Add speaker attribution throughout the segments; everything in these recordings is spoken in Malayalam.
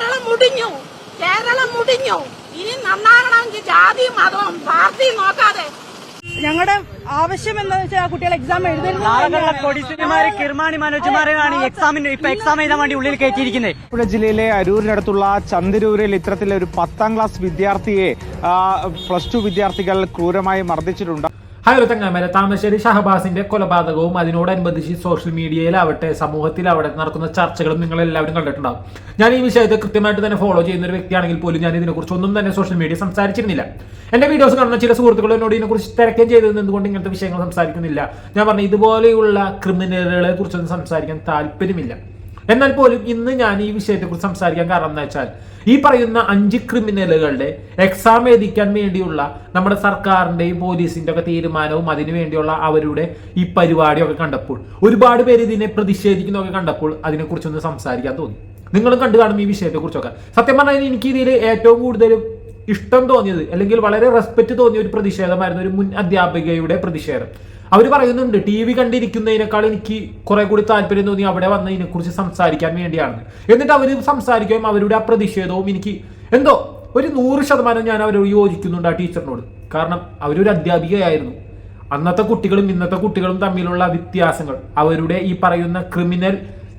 Speaker 1: കേരളം മുടിഞ്ഞു. കേരളം മുടിഞ്ഞു. ഇനി നന്നാകണമെങ്കിൽ ജാതി മതവും പാർട്ടി നോക്കാതെ.
Speaker 2: ഞങ്ങളുടെ ആവശ്യം എന്താണെന്ന് വെച്ചാൽ ആ കുട്ടികൾ എക്സാം
Speaker 3: എഴുതുന്നു
Speaker 2: എഴുതുന്നത്
Speaker 3: കൊടിസുനിമാര് കിർമാണി മനോജുമാരെയാണ് എക്സാമിന് ഇപ്പൊ എക്സാം എഴുതാൻ വേണ്ടി ഉള്ളിൽ കയറ്റിയിരിക്കുന്നത്.
Speaker 4: ആലപ്പുഴ ജില്ലയിലെ അരൂരിനടുത്തുള്ള ചന്ദരൂരിൽ ഇത്തരത്തിലെ ഒരു പത്താം ക്ലാസ് വിദ്യാർത്ഥിയെ പ്ലസ് ടു വിദ്യാർത്ഥികൾ ക്രൂരമായി മർദ്ദിച്ചിട്ടുണ്ട്.
Speaker 5: ഹലോ തങ്ങാമര താമരശ്ശേരി ഷഹബാസിന്റെ കൊലപാതകവും അതിനോടനുബന്ധിച്ച് സോഷ്യൽ മീഡിയയിലാവട്ടെ സമൂഹത്തിലാവട്ടെ നടക്കുന്ന ചർച്ചകളും നിങ്ങൾ എല്ലാവരും കണ്ടിട്ടുണ്ടാവും. ഞാൻ ഈ വിഷയത്തെ കൃത്യമായിട്ട് തന്നെ ഫോളോ ചെയ്യുന്ന ഒരു വ്യക്തിയാണെങ്കിൽ പോലും ഞാൻ ഇതിനെക്കുറിച്ച് ഒന്നും തന്നെ സോഷ്യൽ മീഡിയ സംസാരിച്ചിരുന്നില്ല. എന്റെ വീഡിയോസ് കാണുന്ന ചില സുഹൃത്തുക്കൾ എന്നോട് ഇതിനെക്കുറിച്ച് തിരക്കുകയും ചെയ്തത് ഇങ്ങനത്തെ വിഷയങ്ങൾ സംസാരിക്കുന്നില്ല. ഞാൻ പറഞ്ഞു ഇതുപോലെയുള്ള ക്രിമിനലുകളെ കുറിച്ചൊന്നും സംസാരിക്കാൻ താല്പര്യമില്ല. എന്നാൽ പോലും ഇന്ന് ഞാൻ ഈ വിഷയത്തെക്കുറിച്ച് സംസാരിക്കാൻ കാരണം എന്താ വെച്ചാൽ ഈ പറയുന്ന അഞ്ച് ക്രിമിനലുകളുടെ എക്സാം എഴുതിക്കാൻ വേണ്ടിയുള്ള നമ്മുടെ സർക്കാരിന്റെയും പോലീസിന്റെ ഒക്കെ തീരുമാനവും അതിനു വേണ്ടിയുള്ള അവരുടെ ഈ പരിപാടിയൊക്കെ കണ്ടപ്പോൾ ഒരുപാട് പേര് ഇതിനെ പ്രതിഷേധിക്കുന്നതൊക്കെ കണ്ടപ്പോൾ അതിനെക്കുറിച്ചൊന്ന് സംസാരിക്കാൻ തോന്നി. നിങ്ങളും കണ്ടു കാണും ഈ വിഷയത്തെക്കുറിച്ചൊക്കെ. സത്യം പറഞ്ഞാൽ എനിക്ക് ഇതിൽ ഏറ്റവും കൂടുതൽ ഇഷ്ടം തോന്നിയത് അല്ലെങ്കിൽ വളരെ റെസ്പെക്ട് തോന്നിയ ഒരു പ്രതിഷേധമായിരുന്നു ഒരു മുൻ അധ്യാപികയുടെ പ്രതിഷേധം. അവർ പറയുന്നുണ്ട് ടി വി കണ്ടിരിക്കുന്നതിനേക്കാൾ എനിക്ക് കുറെ കൂടി താല്പര്യം തോന്നി അവിടെ വന്നതിനെ കുറിച്ച് സംസാരിക്കാൻ വേണ്ടിയാണ്. എന്നിട്ട് അവർ സംസാരിക്കുകയും അവരുടെ ആ പ്രതിഷേധവും എനിക്ക് എന്തോ ഒരു നൂറ് ശതമാനം ഞാൻ അവരോട് യോജിക്കുന്നുണ്ട് ആ ടീച്ചറിനോട്. കാരണം അവരൊരു അധ്യാപികയായിരുന്നു. അന്നത്തെ കുട്ടികളും ഇന്നത്തെ കുട്ടികളും തമ്മിലുള്ള വ്യത്യാസങ്ങൾ അവരുടെ ഈ പറയുന്ന ക്രിമിനൽ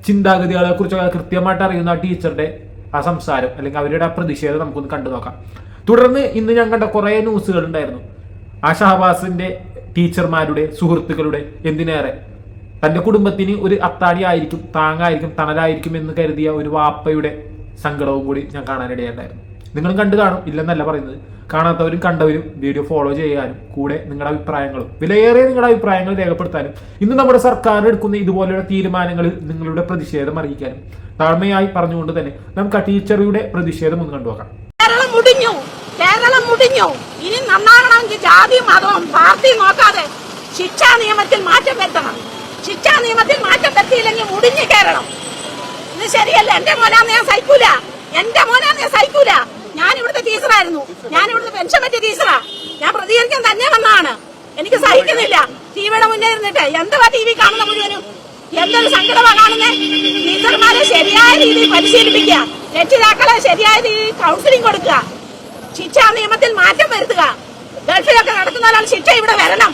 Speaker 5: ചിന്താഗതികളെ കുറിച്ചൊക്കെ കൃത്യമായിട്ട് അറിയുന്ന ആ ടീച്ചറുടെ ആ സംസാരം അല്ലെങ്കിൽ അവരുടെ ആ പ്രതിഷേധം നമുക്കൊന്ന് കണ്ടു നോക്കാം തുടർന്ന് ഇന്ന് ഞാൻ കണ്ട കുറേ ന്യൂസുകൾ ഉണ്ടായിരുന്നു. ആ ഷഹബാസിന്റെ ടീച്ചർമാരുടെ സുഹൃത്തുക്കളുടെ എന്തിനേറെ? തന്റെ കുടുംബത്തിന് ഒരു അത്താഴി ആയിരിക്കും താങ്ങായിരിക്കും തണലായിരിക്കും എന്ന് കരുതിയ ഒരു വാപ്പയുടെ സങ്കടവും കൂടി ഞാൻ കാണാനിടയുണ്ടായിരുന്നു. നിങ്ങളും കണ്ടു കാണും ഇല്ലെന്നല്ല പറയുന്നത്. കാണാത്തവരും കണ്ടവരും വീഡിയോ ഫോളോ ചെയ്യാനും കൂടെ നിങ്ങളുടെ അഭിപ്രായങ്ങളും വിലയേറിയ നിങ്ങളുടെ അഭിപ്രായങ്ങൾ രേഖപ്പെടുത്താനും ഇന്ന് നമ്മുടെ സർക്കാർ എടുക്കുന്ന ഇതുപോലെയുള്ള തീരുമാനങ്ങളിൽ നിങ്ങളുടെ പ്രതിഷേധം അറിയിക്കാനും താഴ്മയായി പറഞ്ഞുകൊണ്ട് തന്നെ നമുക്ക് ആ ടീച്ചറുടെ പ്രതിഷേധം ഒന്ന് കണ്ടുനോക്കാം.
Speaker 1: കേരളം മുടിഞ്ഞു. ഇനി നന്നാകണമെങ്കിൽ ജാതി മതവും പാർട്ടി നോക്കാതെ ശിക്ഷാ നിയമത്തിൽ മാറ്റം വരുത്തണം. ശിക്ഷാ നിയമത്തിൽ മാറ്റം വരുത്തിയില്ലെങ്കിൽ മുടിഞ്ഞു കേരളം ഇത് ശരിയല്ല. എന്റെ മോനാന്ന് ഞാൻ സഹിക്കൂല. എന്റെ മോനാന്ന് ഞാൻ സഹിക്കൂല. ഞാൻ ഇവിടുത്തെ ടീച്ചറായിരുന്നു ഞാൻ ഇവിടുത്തെ പെൻഷൻ പറ്റിയ ടീച്ചറാ ഞാൻ പ്രതികരിക്കാൻ തന്നെ വന്നതാണ്. എനിക്ക് സഹിക്കുന്നില്ല. ടിവിയുടെ മുന്നേ ഇരുന്നിട്ട് എന്തുവാ ടി വി കാണുന്ന മുഴുവനും? എന്തൊരു സങ്കടമാണ് കാണുന്നത് ടീച്ചർമാരെ ശരിയായ രീതിയിൽ പരിശീലിപ്പിക്കുക. രക്ഷിതാക്കളെ ശരിയായ രീതിയിൽ കൗൺസിലിംഗ് കൊടുക്കുക. ശിക്ഷാ നിയമത്തിൽ മാറ്റം വരുത്തുക. ഗൾഫിലൊക്കെ ഒരാൾ ശിക്ഷ ഇവിടെ വരണം.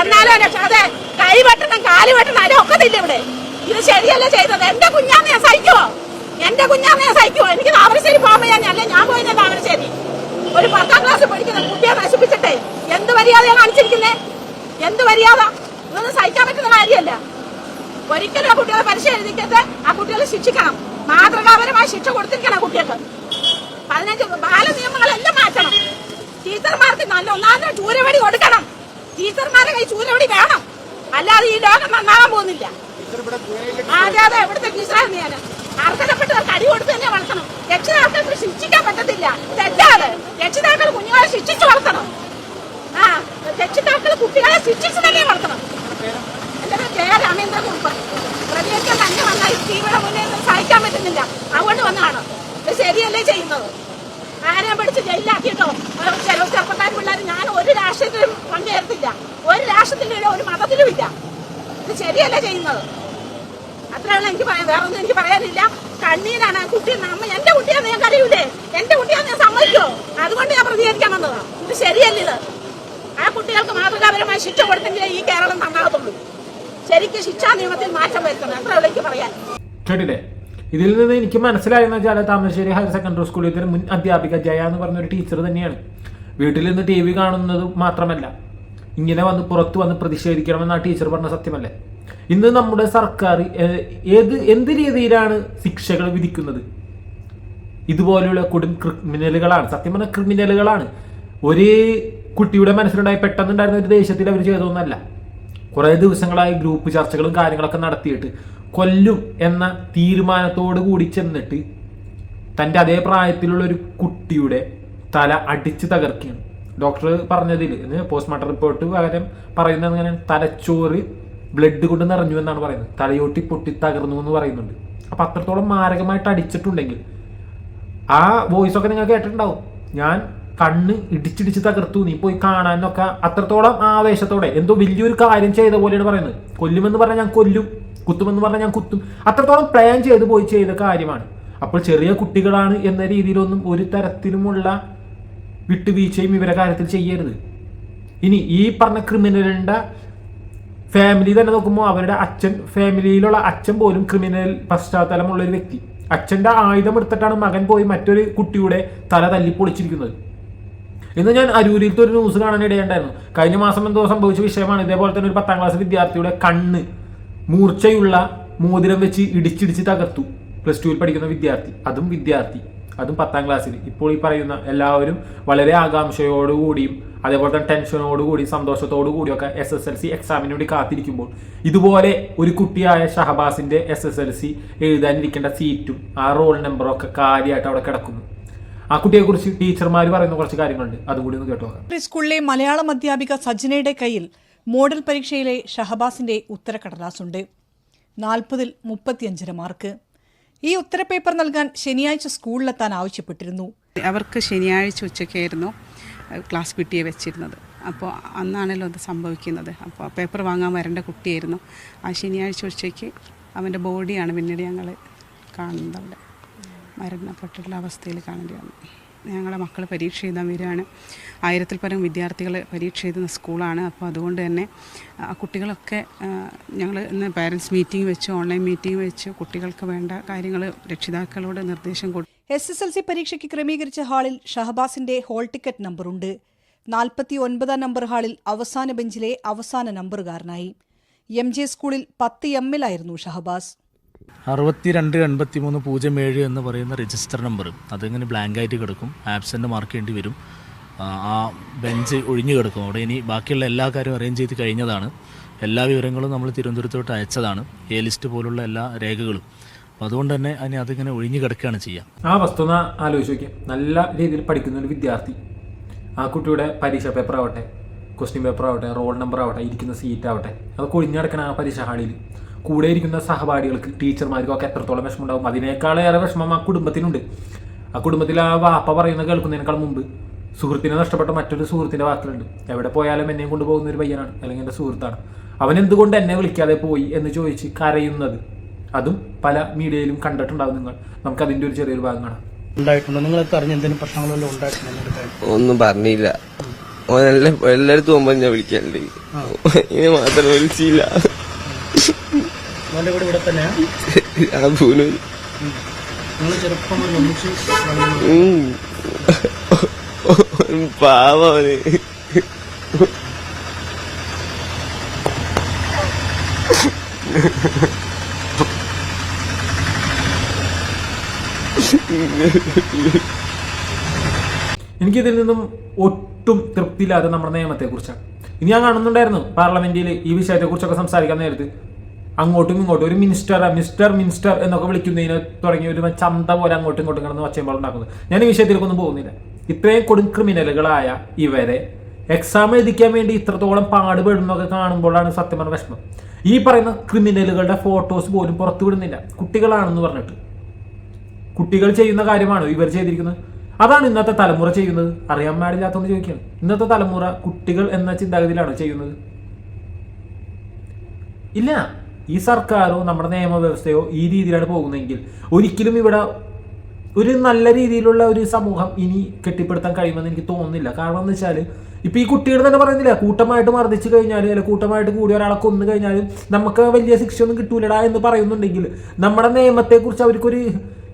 Speaker 1: എന്നാലും രക്ഷാതെ കൈ വെട്ടണം കാൽ വെട്ടണം അതിന് ഒക്കത്തില്ല ഇവിടെ. ഇത് ശരിയല്ല ചെയ്തത്? എന്റെ കുഞ്ഞാന്ന് സഹിക്കുമോ എന്റെ കുഞ്ഞാന്ന് സഹിക്കുമോ എനിക്ക് താമരശ്ശേരി പോകുമ്പോ ഞാൻ അല്ല? ഞാൻ പോയി ഞാൻ താമരശ്ശേരി. ഒരു പത്താം ക്ലാസ് പഠിക്കുന്ന കുട്ടിയെ നശിപ്പിച്ചിട്ടേ. എന്ത് മര്യാദയാണ് കാണിച്ചിരിക്കുന്നേ? എന്ത് മര്യാദ? ഇതൊന്നും സഹിക്കാൻ പറ്റുന്ന കാര്യമല്ല. ഒരിക്കലും ആ കുട്ടികളെ പരിശീലിക്കരുത് ആ കുട്ടികളെ ശിക്ഷിക്കണം. മാതൃകാപരമായ ശിക്ഷ കൊടുത്തിരിക്കണം ആ കുട്ടികൾക്ക് പതിനഞ്ച് ബാല നിയമങ്ങളെല്ലാം മാറ്റണം ടീച്ചർമാർക്ക് നല്ല ഒന്നാമത്തെ ചൂരവടി കൊടുക്കണം. ടീച്ചർമാരെ കൈ ചൂരവടി വേണം. അല്ലാതെ ഈ ലോകം നന്നാവാൻ പോകുന്നില്ല. അതെ അതെ ഇവിടുത്തെ ടീച്ചറായിരുന്നു ഞാൻ അർഹതപ്പെട്ടവർക്ക് അടി കൊടുത്ത് തന്നെ വളർത്തണം. രക്ഷിതാക്കൾക്ക് ശിക്ഷിക്കാൻ പറ്റത്തില്ല. തെറ്റാണ്. രക്ഷിതാക്കൾ കുഞ്ഞുങ്ങളെ ശിക്ഷിച്ച് വളർത്തണം. ആ രക്ഷിതാക്കൾ കുട്ടികളെ ശിക്ഷിച്ച് തന്നെ വളർത്തണം. എന്റെ കെ രാമേന്ദ്രകുറുപ്പ്. പ്രതികരിക്കാൻ തന്നെ വന്നാൽ തീവ്ര നിന്ന് സഹിക്കാൻ പറ്റുന്നില്ല. അതുകൊണ്ട് വന്നതാണ്. ഇത് ശരിയല്ലേ ചെയ്യുന്നത്? ആരെയും പിടിച്ച് ജയിലാക്കിയിട്ടോ ചില ചെറുപ്പക്കാർ പിള്ളേർ ഞാൻ ഒരു രാഷ്ട്രീയത്തിലും പങ്കേർത്തില്ല ഒരു രാഷ്ട്രത്തിലും ഒരു മതത്തിലും ഇല്ല. ഇത് ശരിയല്ല ചെയ്യുന്നത്. അത്രയാണ് എനിക്ക് പറയാൻ വേറെ ഒന്നും എനിക്ക് പറയാനില്ല. കണ്ണീരാണ് കുട്ടി അമ്മ എന്റെ കുട്ടിയാന്ന് ഞാൻ കരയൂലേ? എന്റെ കുട്ടിയാന്ന് ഞാൻ സമ്മതിക്കോ? അതുകൊണ്ട് ഞാൻ പ്രതികരിക്കാൻ വന്നതാണ് ഇത് ശരിയല്ല ഇത്. ആ കുട്ടികൾക്ക് മാതൃകാപരമായ ശിക്ഷ കൊടുത്തെങ്കിലേ ഈ കേരളം നന്നാകത്തുള്ളൂ. ശരിക്കും ശിക്ഷാ നിയമത്തിൽ മാറ്റം വരുത്തണം. അത്ര എനിക്ക് പറയാൻ.
Speaker 5: കേട്ടില്ലേ? ഇതിൽ നിന്ന് എനിക്ക് മനസ്സിലായെന്ന് വെച്ചാൽ താമരശ്ശേരി ഹയർ സെക്കൻഡറി സ്കൂളിലെ മുൻ അധ്യാപിക ജയ എന്ന് പറഞ്ഞ ഒരു ടീച്ചർ തന്നെയാണ്. വീട്ടിൽ നിന്ന് ടി വി കാണുന്നത് മാത്രമല്ല ഇങ്ങനെ വന്ന് പുറത്ത് വന്ന് പ്രതിഷേധിക്കണമെന്ന് ആ ടീച്ചർ പറഞ്ഞ സത്യമല്ലേ? ഇന്ന് നമ്മുടെ സർക്കാർ ഏത് എന്ത് രീതിയിലാണ് ശിക്ഷകൾ വിധിക്കുന്നത്? ഇതുപോലെയുള്ള കൊടും ക്രിമിനലുകളാണ്. സത്യം പറഞ്ഞ ക്രിമിനലുകളാണ്. ഒരു കുട്ടിയുടെ മനസ്സിലുണ്ടായി പെട്ടെന്നുണ്ടായിരുന്ന ഒരു ദേശത്തിൽ അവർ ചെയ്തതൊന്നല്ല. കുറേ ദിവസങ്ങളായി ഗ്രൂപ്പ് ചർച്ചകളും കാര്യങ്ങളൊക്കെ നടത്തിയിട്ട് കൊല്ലും എന്ന തീരുമാനത്തോട് കൂടി ചെന്നിട്ട് തന്റെ അതേ പ്രായത്തിലുള്ള ഒരു കുട്ടിയുടെ തല അടിച്ച് തകർക്കുകയാണ്. ഡോക്ടർ പറഞ്ഞതിൽ പോസ്റ്റ്മോർട്ടം റിപ്പോർട്ട് പകരം പറയുന്നത് അങ്ങനെ തലച്ചോറ് ബ്ലഡ് കൊണ്ട് നിറഞ്ഞു എന്നാണ് പറയുന്നത്. തലയോട്ടി പൊട്ടി തകർന്നു എന്ന് പറയുന്നുണ്ട്. അപ്പൊ അത്രത്തോളം മാരകമായിട്ട് അടിച്ചിട്ടുണ്ടെങ്കിൽ ആ വോയിസ് ഒക്കെ നിങ്ങൾ കേട്ടിട്ടുണ്ടാവും. ഞാൻ കണ്ണ് ഇടിച്ചിടിച്ച് തകർത്തു നീ പോയി കാണാനൊക്കെ അത്രത്തോളം ആവേശത്തോടെ എന്തോ വലിയൊരു കാര്യം ചെയ്ത പോലെയാണ് പറയുന്നത്. കൊല്ലുമെന്ന് പറഞ്ഞാൽ ഞാൻ കൊല്ലും കുത്തുമെന്ന് പറഞ്ഞാൽ ഞാൻ കുത്തും. അത്രത്തോളം പ്ലാൻ ചെയ്ത് പോയി ചെയ്ത കാര്യമാണ്. അപ്പോൾ ചെറിയ കുട്ടികളാണ് എന്ന രീതിയിലൊന്നും ഒരു തരത്തിലുമുള്ള വിട്ടുവീഴ്ചയും ഇവരെ കാര്യത്തിൽ ചെയ്യരുത്. ഇനി ഈ പറഞ്ഞ ക്രിമിനലിന്റെ ഫാമിലി തന്നെ നോക്കുമ്പോൾ അവരുടെ അച്ഛൻ ഫാമിലിയിലുള്ള അച്ഛൻ പോലും ക്രിമിനൽ പശ്ചാത്തലമുള്ള ഒരു വ്യക്തി. അച്ഛന്റെ ആയുധം എടുത്തിട്ടാണ് മകൻ പോയി മറ്റൊരു കുട്ടിയുടെ തല തല്ലി പൊളിച്ചിരിക്കുന്നത്. ഇന്ന് ഞാൻ അരൂരിലത്തെ ഒരു ന്യൂസ് കാണാൻ ഇടയുണ്ടായിരുന്നു. കഴിഞ്ഞ മാസം എന്തോ സംഭവിച്ച വിഷയമാണ്. ഇതേപോലെ തന്നെ ഒരു പത്താം ക്ലാസ് വിദ്യാർത്ഥിയുടെ കണ്ണ് മൂർച്ചയുള്ള മോതിരം വെച്ച് ഇടിച്ചിടിച്ച് തകർത്തു. പ്ലസ് ടുവിൽ പഠിക്കുന്ന വിദ്യാർത്ഥി. അതും വിദ്യാർത്ഥി. അതും പത്താം ക്ലാസ്സിൽ ഇപ്പോൾ ഈ പറയുന്ന എല്ലാവരും വളരെ ആകാംക്ഷയോടുകൂടിയും അതേപോലെ തന്നെ ടെൻഷനോടുകൂടി സന്തോഷത്തോടു കൂടിയൊക്കെ എസ് എസ് എൽ സി എക്സാമിന് വേണ്ടി കാത്തിരിക്കുമ്പോൾ ഇതുപോലെ ഒരു കുട്ടിയായ ഷഹബാസിന്റെ എസ് എസ് എൽ സി എഴുതാനിരിക്കേണ്ട സീറ്റും ആ റോൾ നമ്പറും ഒക്കെ കാര്യമായിട്ട് അവിടെ കിടക്കുന്നു. ആ കുട്ടിയെ കുറിച്ച് ടീച്ചർമാർ പറയുന്ന കുറച്ച് കാര്യങ്ങളുണ്ട്. അതുകൂടി ഒന്ന് കേട്ടോ
Speaker 2: സ്കൂളിലെ മലയാളം അധ്യാപിക സജ്നയുടെ കയ്യിൽ മോഡൽ പരീക്ഷയിലെ ഷഹബാസിന്റെ ഉത്തരക്കടലാസുണ്ട് നാൽപ്പതിൽ മുപ്പത്തിയഞ്ചര മാർക്ക്. ഈ ഉത്തരപേപ്പർ നൽകാൻ ശനിയാഴ്ച സ്കൂളിലെത്താൻ ആവശ്യപ്പെട്ടിരുന്നു.
Speaker 6: അവർക്ക് ശനിയാഴ്ച ഉച്ചയ്ക്കായിരുന്നു ക്ലാസ് പിട്ടിയെ വെച്ചിരുന്നത്. അപ്പോൾ അന്നാണല്ലോ അത് സംഭവിക്കുന്നത്. അപ്പോൾ പേപ്പർ വാങ്ങാൻ വരേണ്ട കുട്ടിയായിരുന്നു. ആ ശനിയാഴ്ച ഉച്ചയ്ക്ക് അവന്റെ ബോഡിയാണ് പിന്നീട് ഞങ്ങൾ കാണുന്നത് അവിടെ മരണപ്പെട്ടിട്ടുള്ള അവസ്ഥയിൽ കാണേണ്ടി വന്നു. ഞങ്ങളെ മക്കൾ പരീക്ഷ എഴുതാൻ വരികയാണ്. ആയിരത്തിൽ പരം വിദ്യാർത്ഥികൾ പരീക്ഷ എഴുതുന്ന സ്കൂളാണ്. അപ്പോൾ അതുകൊണ്ട് തന്നെ ആ കുട്ടികളൊക്കെ ഞങ്ങൾ ഇന്ന് പാരൻസ് മീറ്റിംഗ് വെച്ച് ഓൺലൈൻ മീറ്റിംഗ് വെച്ച് കുട്ടികൾക്ക് വേണ്ട കാര്യങ്ങൾ രക്ഷിതാക്കളോട് നിർദ്ദേശം കൊടുത്തു
Speaker 2: എസ് എസ് എൽ സി പരീക്ഷയ്ക്ക് ക്രമീകരിച്ച ഹാളിൽ ഷഹബാസിന്റെ ഹോൾ ടിക്കറ്റ് നമ്പറുണ്ട് നാൽപ്പത്തി ഒൻപതാം നമ്പർ ഹാളിൽ അവസാന ബെഞ്ചിലെ അവസാന നമ്പറുകാരനായി എം ജെ സ്കൂളിൽ പത്ത് എമ്മിലായിരുന്നു ഷഹബാസ്.
Speaker 7: അറുപത്തിരണ്ട് എൺപത്തി മൂന്ന് പൂജ്യം ഏഴ് എന്ന് പറയുന്ന രജിസ്റ്റർ നമ്പർ അതിങ്ങനെ ബ്ലാങ്ക് ആയിട്ട് കിടക്കും? ആബ്സെന്റ് മാർക്ക് ചെയ്യേണ്ടി വരും. ആ, ബെഞ്ച് ഒഴിഞ്ഞു കിടക്കും. അവിടെ ഇനി ബാക്കിയുള്ള എല്ലാ കാര്യവും അറേഞ്ച് ചെയ്ത് കഴിഞ്ഞതാണ്. എല്ലാ വിവരങ്ങളും നമ്മൾ തിരുവനന്തപുരത്തോട്ട് അയച്ചതാണ്. എ ലിസ്റ്റ് പോലുള്ള എല്ലാ രേഖകളും. അപ്പോൾ അതുകൊണ്ട് തന്നെ അതിന് അതിങ്ങനെ ഒഴിഞ്ഞു കിടക്കുകയാണ് ചെയ്യുക
Speaker 5: ആ വസ്തുത ആലോചിച്ച് നോക്കിയാൽ നല്ല രീതിയിൽ പഠിക്കുന്ന ഒരു വിദ്യാർത്ഥി. ആ കുട്ടിയുടെ പരീക്ഷ പേപ്പർ ആവട്ടെ ക്വസ്റ്റ്യൻ പേപ്പർ ആവട്ടെ റോൾ നമ്പർ ആവട്ടെ ഇരിക്കുന്ന സീറ്റ് ആവട്ടെ അതൊക്കെ ഒഴിഞ്ഞടക്കണ ആ പരീക്ഷ ഹാളിൽ കൂടെ ഇരിക്കുന്ന സഹപാഠികൾക്ക് ടീച്ചർമാർക്കും ഒക്കെ എത്രത്തോളം വിഷമം ഉണ്ടാവും അതിനേക്കാളേറെ വിഷമം ആ കുടുംബത്തിനുണ്ട്. ആ കുടുംബത്തിൽ ആ വാപ്പ പറയുന്നത് കേൾക്കുന്നതിനേക്കാൾ മുമ്പ് സുഹൃത്തിനെ നഷ്ടപ്പെട്ട മറ്റൊരു സുഹൃത്തിന്റെ വാക്കിലുണ്ട് എവിടെ പോയാലും എന്നെയും കൊണ്ടുപോകുന്ന ഒരു പയ്യനാണ് അല്ലെങ്കിൽ എന്റെ സുഹൃത്താണ്. അവൻ എന്തുകൊണ്ട് എന്നെ വിളിക്കാതെ പോയി എന്ന് ചോദിച്ച് കരയുന്നത് അതും പല മീഡിയയിലും കണ്ടിട്ടുണ്ടാവും നിങ്ങൾ. നമുക്ക് അതിന്റെ ഒരു ചെറിയൊരു ഭാഗം കാണാം.
Speaker 8: ഒന്നും പറഞ്ഞില്ല. ഓൻ എല്ലാ എല്ലായിടത്തും ഞാൻ വിളിക്കാനുണ്ട് ഇനി മാത്രം വിളിച്ചില്ല.
Speaker 9: ഇവിടെ
Speaker 8: പൂനു.
Speaker 9: നിങ്ങൾ ചെറുപ്പം
Speaker 8: പാവന്
Speaker 5: എനിക്കിതിൽ നിന്നും ഒട്ടും തൃപ്തിയില്ലാതെ നമ്മുടെ നിയമത്തെക്കുറിച്ചാണ്. ഇനി ഞാൻ കാണുന്നുണ്ടായിരുന്നു പാർലമെന്റിൽ ഈ വിഷയത്തെക്കുറിച്ചൊക്കെ സംസാരിക്കാൻ നേരത്ത്. അങ്ങോട്ടും ഇങ്ങോട്ടും ഒരു മിനിസ്റ്റർ മിസ്റ്റർ മിനിസ്റ്റർ എന്നൊക്കെ വിളിക്കുന്നതിന് തുടങ്ങി ഒരു ചന്ത പോലെ അങ്ങോട്ടും ഇങ്ങോട്ടും കിടന്ന് ഒച്ചയമ്പോൾ ഉണ്ടാക്കുന്നത്. ഞാൻ ഈ വിഷയത്തിലേക്കൊന്നും പോകുന്നില്ല. ഇത്രയും കൊടും ക്രിമിനലുകളായ ഇവരെ എക്സാം എഴുതിക്കാൻ വേണ്ടി ഇത്രത്തോളം പാടുപെടുന്നൊക്കെ കാണുമ്പോഴാണ് സത്യം പറഞ്ഞ വിഷമം. ഈ പറയുന്ന ക്രിമിനലുകളുടെ ഫോട്ടോസ് പോലും പുറത്തു വിടുന്നില്ല. കുട്ടികളാണെന്ന് പറഞ്ഞിട്ട്. കുട്ടികൾ ചെയ്യുന്ന കാര്യമാണോ ഇവർ ചെയ്തിരിക്കുന്നത്? അതാണ് ഇന്നത്തെ തലമുറ ചെയ്യുന്നത്. അറിയാൻ പാടില്ലാത്തതുകൊണ്ട് ചോദിക്കുകയാണ്. ഇന്നത്തെ തലമുറ കുട്ടികൾ എന്ന ചിന്താഗതിയിലാണോ ചെയ്യുന്നത്? ഇല്ല. ഈ സർക്കാരോ നമ്മുടെ നിയമവ്യവസ്ഥയോ ഈ രീതിയിലാണ് പോകുന്നതെങ്കിൽ ഒരിക്കലും ഇവിടെ ഒരു നല്ല രീതിയിലുള്ള ഒരു സമൂഹം ഇനി കെട്ടിപ്പടുത്താൻ കഴിയുമെന്ന് എനിക്ക് തോന്നുന്നില്ല. കാരണം എന്ന് വെച്ചാൽ ഇപ്പൊ ഈ കുട്ടികൾ തന്നെ പറയുന്നില്ല കൂട്ടമായിട്ട് മർദ്ദിച്ചു കഴിഞ്ഞാൽ അല്ലെങ്കിൽ കൂട്ടമായിട്ട് കൂടി ഒരാളെ കൊന്നു കഴിഞ്ഞാലും നമുക്ക് വലിയ ശിക്ഷ ഒന്നും കിട്ടൂലടാ എന്ന് പറയുന്നുണ്ടെങ്കിൽ നമ്മുടെ നിയമത്തെക്കുറിച്ച് അവർക്കൊരു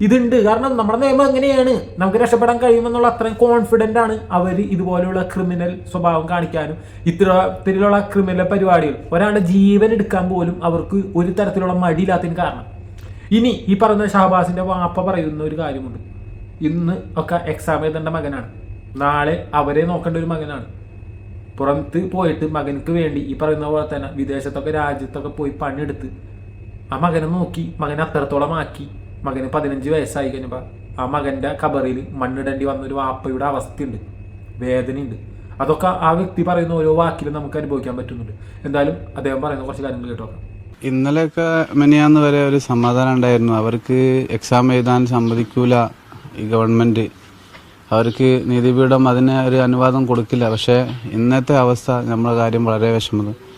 Speaker 5: ഇതുണ്ട്. കാരണം നമ്മുടെ നിയമം എങ്ങനെയാണ്? നമുക്ക് രക്ഷപ്പെടാൻ കഴിയുമെന്നുള്ള അത്രയും കോൺഫിഡന്റ് ആണ് അവർ ഇതുപോലെയുള്ള ക്രിമിനൽ സ്വഭാവം കാണിക്കാനും ഇത്തരത്തിലുള്ള ക്രിമിനൽ പരിപാടികൾ. ഒരാളുടെ ജീവൻ എടുക്കാൻ പോലും അവർക്ക് ഒരു തരത്തിലുള്ള മടിയില്ലാത്തതിന് കാരണം. ഇനി ഈ പറയുന്ന ഷാബാസിന്റെ വാപ്പ പറയുന്ന ഒരു കാര്യമുണ്ട്. ഇന്ന് ഒക്കെ എക്സാം എഴുതേണ്ട മകനാണ്. നാളെ അവരെ നോക്കേണ്ട ഒരു മകനാണ്. പുറത്ത് പോയിട്ട് മകനക്ക് വേണ്ടി ഈ പറയുന്ന പോലെ തന്നെ വിദേശത്തൊക്കെ രാജ്യത്തൊക്കെ പോയി പണിയെടുത്ത് ആ മകനെ നോക്കി മകനെ അത്രത്തോളം ആക്കി മകന് പതിനഞ്ച് വയസ്സായി കഴിഞ്ഞപ്പോൾ ആ മകന്റെ കബറിൽ മണ്ണിടേണ്ടി വന്നൊരു വാപ്പയുടെ അവസ്ഥയുണ്ട്. വേദനയുണ്ട്. അതൊക്കെ ആ വ്യക്തി പറയുന്ന ഓരോ വാക്കിലും നമുക്ക് അനുഭവിക്കാൻ പറ്റുന്നുണ്ട്. എന്തായാലും അദ്ദേഹം പറയുന്ന കുറച്ച് കാര്യങ്ങൾ കേട്ടോ
Speaker 10: ഇന്നലെയൊക്കെ മെനിയാന്ന് വരെ ഒരു സമാധാനം ഉണ്ടായിരുന്നു. അവർക്ക് എക്സാം എഴുതാൻ സമ്മതിക്കൂല ഈ ഗവൺമെന്റ് അവർക്ക് നീതിപീഠം അതിന് ഒരു അനുവാദം കൊടുക്കില്ല. പക്ഷേ ഇന്നത്തെ അവസ്ഥ നമ്മളെ കാര്യം വളരെ വിഷമത്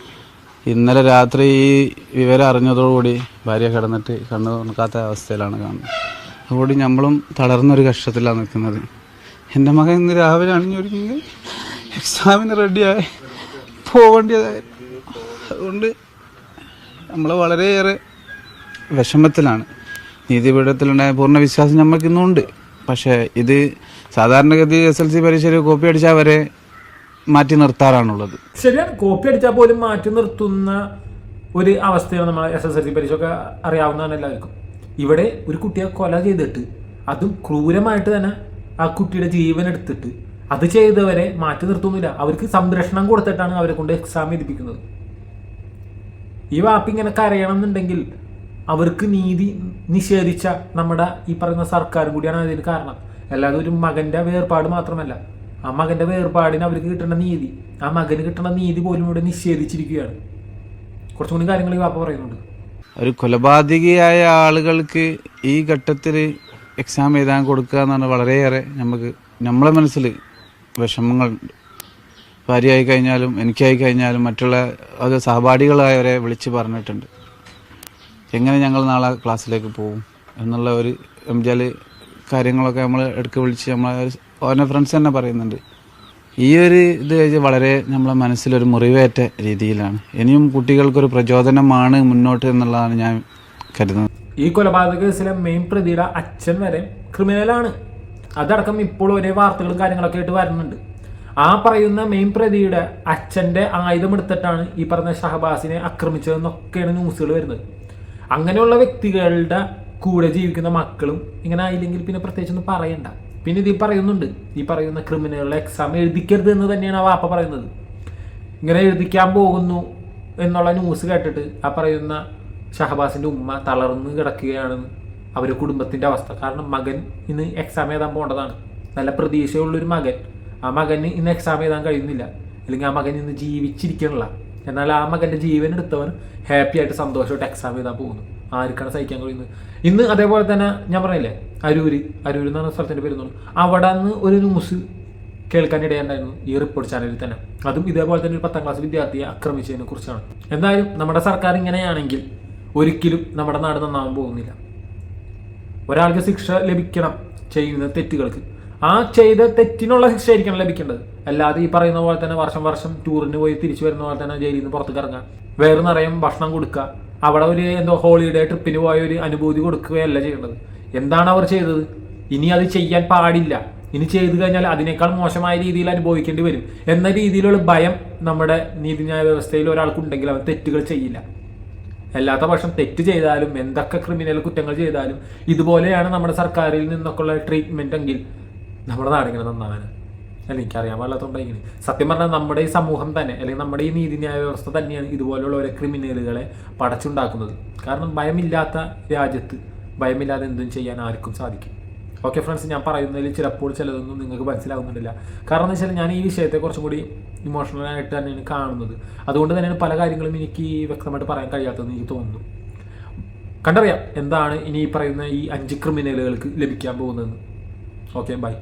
Speaker 10: ഇന്നലെ രാത്രി ഈ വിവരം അറിഞ്ഞതോടുകൂടി ഭാര്യ കിടന്നിട്ട് കണ്ണു തുറക്കാത്ത അവസ്ഥയിലാണ് കാണുന്നത്. അതുകൂടി നമ്മളും തളർന്നൊരു കഷ്ടത്തിലാണ് നിൽക്കുന്നത്. എന്റെ മകൻ ഇന്ന് രാവിലെ അണിഞ്ഞൊരുങ്ങി. എക്സാമിന് റെഡിയായി. പോകേണ്ടതായി അതുകൊണ്ട് നമ്മൾ വളരെയേറെ വിഷമത്തിലാണ്. നീതിപീഠത്തിലുണ്ടായ പൂർണ വിശ്വാസം നമ്മൾക്കിന്നുണ്ട്. പക്ഷേ ഇത് സാധാരണഗതി എസ് എൽ സി പരീക്ഷയിൽ കോപ്പി അടിച്ചാൽ വരെ മാറ്റി നിർത്താറാണുള്ളത്.
Speaker 5: ശരിയാണ്. കോപ്പി അടിച്ചാൽ പോലും മാറ്റി നിർത്തുന്ന ഒരു അവസ്ഥയാണ് നമ്മൾ എസ് എസ് എൽ സി പരീക്ഷ ഒക്കെ അറിയാവുന്നതാണ് എല്ലാവർക്കും. ഇവിടെ ഒരു കുട്ടിയെ കൊല ചെയ്തിട്ട് അതും ക്രൂരമായിട്ട് തന്നെ ആ കുട്ടിയുടെ ജീവൻ എടുത്തിട്ട് അത് ചെയ്തവരെ മാറ്റി നിർത്തുന്നില്ല. അവർക്ക് സംരക്ഷണം കൊടുത്തിട്ടാണ് അവരെ കൊണ്ട് എക്സാം എഴുതിപ്പിക്കുന്നത്. ഈ വാപ്പ് ഇങ്ങനെ കരയണം എന്നുണ്ടെങ്കിൽ അവർക്ക് നീതി നിഷേധിച്ച നമ്മുടെ ഈ പറയുന്ന സർക്കാരും കൂടിയാണ് അതിന് കാരണം. അല്ലാതെ ഒരു മകന്റെ വേർപാട് മാത്രമല്ല. ആ മകന്റെ വേർപാടിന് അവർക്ക് കിട്ടേണ്ട നീതി. ആ മകന് കിട്ടേണ്ട നീതി പോലും ഇവിടെ നിഷേധിച്ചിരിക്കുകയാണ്. കുറച്ചും കൂടി കാര്യങ്ങൾ ഈ വാപ്പ പറയുന്നുണ്ട്.
Speaker 10: ഒരു കൊലപാതകിയായ ആളുകൾക്ക് ഈ ഘട്ടത്തിൽ എക്സാം എഴുതാൻ കൊടുക്കുക എന്നാണ് വളരെയേറെ നമുക്ക് നമ്മളെ മനസ്സിൽ വിഷമങ്ങൾ ഭാര്യയായി കഴിഞ്ഞാലും എനിക്കായി കഴിഞ്ഞാലും മറ്റുള്ള അത് സഹപാഠികളായവരെ വിളിച്ച് പറഞ്ഞിട്ടുണ്ട്. എങ്ങനെ ഞങ്ങൾ നാളെ ക്ലാസ്സിലേക്ക് പോകും എന്നുള്ള ഒരു എംജാൽ കാര്യങ്ങളൊക്കെ നമ്മൾ ഇടയ്ക്ക് വിളിച്ച് നമ്മളെ ഓരോ ഫ്രണ്ട്സ് തന്നെ പറയുന്നുണ്ട്. ഈ ഒരു ഇത് കഴിഞ്ഞ് വളരെ നമ്മളെ മനസ്സിലൊരു മുറിവേറ്റ രീതിയിലാണ്. ഇനിയും കുട്ടികൾക്കൊരു പ്രചോദനമാണ് മുന്നോട്ട് എന്നുള്ളതാണ് ഞാൻ കരുതുന്നത്.
Speaker 5: ഈ കൊലപാതക കേസിലെ മെയിൻ പ്രതിയുടെ അച്ഛൻ വരെ ക്രിമിനലാണ് അതടക്കം ഇപ്പോൾ ഒരേ വാർത്തകളും കാര്യങ്ങളൊക്കെ ആയിട്ട് വരുന്നുണ്ട്. ആ പറയുന്ന മെയിൻ പ്രതിയുടെ അച്ഛന്റെ ആയുധമെടുത്തിട്ടാണ് ഈ പറഞ്ഞ ഷഹബാസിനെ ആക്രമിച്ചതെന്നൊക്കെയാണ് ന്യൂസുകൾ വരുന്നത്. അങ്ങനെയുള്ള വ്യക്തികളുടെ കൂടെ ജീവിക്കുന്ന മക്കളും ഇങ്ങനെ ആയില്ലെങ്കിൽ പിന്നെ പ്രത്യേകിച്ച് ഒന്നും പറയണ്ട. പിന്നെ ഇത് പറയുന്നുണ്ട്. ഈ പറയുന്ന ക്രിമിനലുകളെ എക്സാം എഴുതിക്കരുത് എന്ന് തന്നെയാണ് ആ വാപ്പ പറയുന്നത്. ഇങ്ങനെ എഴുതിക്കാൻ പോകുന്നു എന്നുള്ള ന്യൂസ് കേട്ടിട്ട് ആ പറയുന്ന ഷഹബാസിന്റെ ഉമ്മ തളർന്ന് കിടക്കുകയാണെന്ന് അവരുടെ കുടുംബത്തിന്റെ അവസ്ഥ. കാരണം മകൻ ഇന്ന് എക്സാം എഴുതാൻ പോകേണ്ടതാണ്. നല്ല പ്രതീക്ഷയുള്ളൊരു മകൻ. ആ മകന് ഇന്ന് എക്സാം എഴുതാൻ കഴിയുന്നില്ല. അല്ലെങ്കിൽ ആ മകൻ ഇന്ന് ജീവിച്ചിരിക്കണില്ല. എന്നാൽ ആ മകന്റെ ജീവൻ എടുത്തവർ ഹാപ്പി ആയിട്ട് സന്തോഷമായിട്ട് എക്സാം എഴുതാൻ പോകുന്നു. ആർക്കാണ് സഹിക്കാൻ കഴിയുന്നത്? ഇന്ന് അതേപോലെ തന്നെ ഞാൻ പറഞ്ഞില്ലേ അരൂര് അരൂർ എന്ന് പറഞ്ഞ സ്ഥലത്തിന്റെ പേര് അവിടെ നിന്ന് ഒരു ന്യൂസ് കേൾക്കാനിടയുണ്ടായിരുന്നു ഈ റിപ്പോർട്ട് ചാനലിൽ തന്നെ. അതും ഇതേപോലെ തന്നെ ഒരു പത്താം ക്ലാസ് വിദ്യാർത്ഥിയെ ആക്രമിച്ചതിനെ കുറിച്ചാണ്. എന്തായാലും നമ്മുടെ സർക്കാർ ഇങ്ങനെയാണെങ്കിൽ ഒരിക്കലും നമ്മുടെ നാട് നന്നാവാൻ പോകുന്നില്ല. ഒരാൾക്ക് ശിക്ഷ ലഭിക്കണം ചെയ്യുന്ന തെറ്റുകൾക്ക്. ആ ചെയ്ത തെറ്റിനുള്ള ശിക്ഷ ആയിരിക്കണം ലഭിക്കേണ്ടത്. അല്ലാതെ ഈ പറയുന്ന പോലെ തന്നെ വർഷം വർഷം ടൂറിന് പോയി തിരിച്ചു വരുന്ന പോലെ തന്നെ ജയിലിൽ നിന്ന് പുറത്തേക്ക് ഇറങ്ങാം വേറെ നിറയും ഭക്ഷണം കൊടുക്കുക. അവിടെ ഒരു എന്തോ ഹോളിഡേ ട്രിപ്പിന് പോയ ഒരു അനുഭൂതി കൊടുക്കുകയല്ല ചെയ്യേണ്ടത്. എന്താണ് അവർ ചെയ്തത്? ഇനി അത് ചെയ്യാൻ പാടില്ല. ഇനി ചെയ്തു കഴിഞ്ഞാൽ അതിനേക്കാൾ മോശമായ രീതിയിൽ അനുഭവിക്കേണ്ടി വരും. എന്ന രീതിയിലുള്ള ഭയം നമ്മുടെ നീതിന്യായ വ്യവസ്ഥയിൽ ഒരാൾക്കുണ്ടെങ്കിൽ അവൻ തെറ്റുകൾ ചെയ്യില്ല. അല്ലാത്ത പക്ഷം തെറ്റ് ചെയ്താലും എന്തൊക്കെ ക്രിമിനൽ കുറ്റങ്ങൾ ചെയ്താലും ഇതുപോലെയാണ് നമ്മുടെ സർക്കാരിൽ നിന്നൊക്കെയുള്ള ട്രീറ്റ്മെന്റ് എങ്കിൽ നമ്മുടെ നാടിങ്ങനെ നന്നാവാൻ അല്ല എനിക്കറിയാൻ പാടില്ലാത്തതുകൊണ്ട് ഇങ്ങനെ. സത്യം പറഞ്ഞാൽ നമ്മുടെ ഈ സമൂഹം തന്നെ അല്ലെങ്കിൽ നമ്മുടെ ഈ നീതിന്യായ വ്യവസ്ഥ തന്നെയാണ് ഇതുപോലെയുള്ള ഓരോ ക്രിമിനലുകളെ പടച്ചുണ്ടാക്കുന്നത്. കാരണം ഭയമില്ലാത്ത രാജ്യത്ത് ഭയമില്ലാതെ എന്തും ചെയ്യാൻ ആർക്കും സാധിക്കും. ഓക്കെ ഫ്രണ്ട്സ് ഞാൻ പറയുന്നതിൽ ചിലപ്പോൾ ചിലതൊന്നും നിങ്ങൾക്ക് മനസ്സിലാവുന്നില്ല കാരണം എന്ന് വെച്ചാൽ ഞാൻ ഈ വിഷയത്തെ കുറച്ചും കൂടി ഇമോഷണലായിട്ട് തന്നെയാണ് കാണുന്നത്. അതുകൊണ്ട് തന്നെയാണ് പല കാര്യങ്ങളും എനിക്ക് വ്യക്തമായിട്ട് പറയാൻ കഴിയാത്തതെന്ന് എനിക്ക് തോന്നുന്നു. കണ്ടറിയാം എന്താണ് ഇനി പറയുന്ന ഈ അഞ്ച് ക്രിമിനലുകൾക്ക് ലഭിക്കാൻ പോകുന്നതെന്ന് ഓക്കെ ബൈ